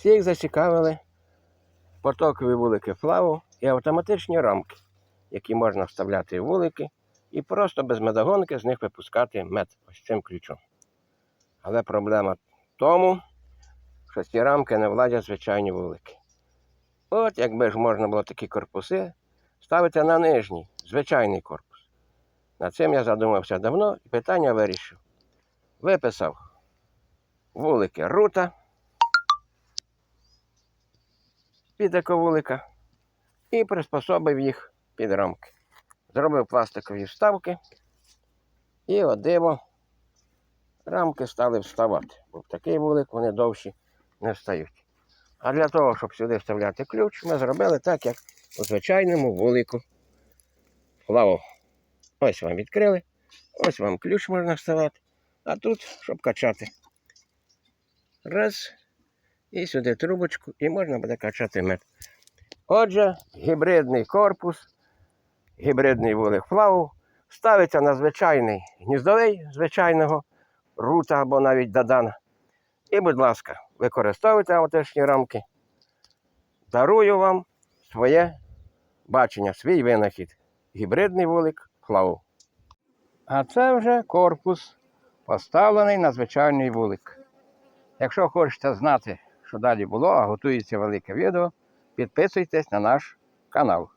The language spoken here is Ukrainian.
Всіх зацікавили потокові вулики флаву і автоматичні рамки, які можна вставляти в вулики і просто без медогонки з них випускати мед ось цим ключом. Але проблема в тому, що ці рамки не владять звичайні вулики. От якби ж можна було такі корпуси ставити на нижній, звичайний корпус. Над цим я задумався давно і питання вирішив. Виписав вулики рута під ековулика і приспособив їх під рамки. Зробив пластикові вставки і от диво рамки стали вставати. Бо в такий вулик вони довші не встають. А для того, щоб сюди вставляти ключ, ми зробили так, як у звичайному вулику флаву. Ось вам відкрили, ось вам ключ можна вставати, а тут, щоб качати. Раз. І сюди трубочку, і можна буде качати мед. Отже, гібридний корпус, гібридний вулик флаву ставиться на звичайний гніздовий звичайного рута або навіть дадана. І, будь ласка, використовуйте автентичні рамки. Дарую вам своє бачення, свій винахід. Гібридний вулик флау. А це вже корпус, поставлений на звичайний вулик. Якщо хочете знати, що далі було, а готується велике відео, підписуйтесь на наш канал.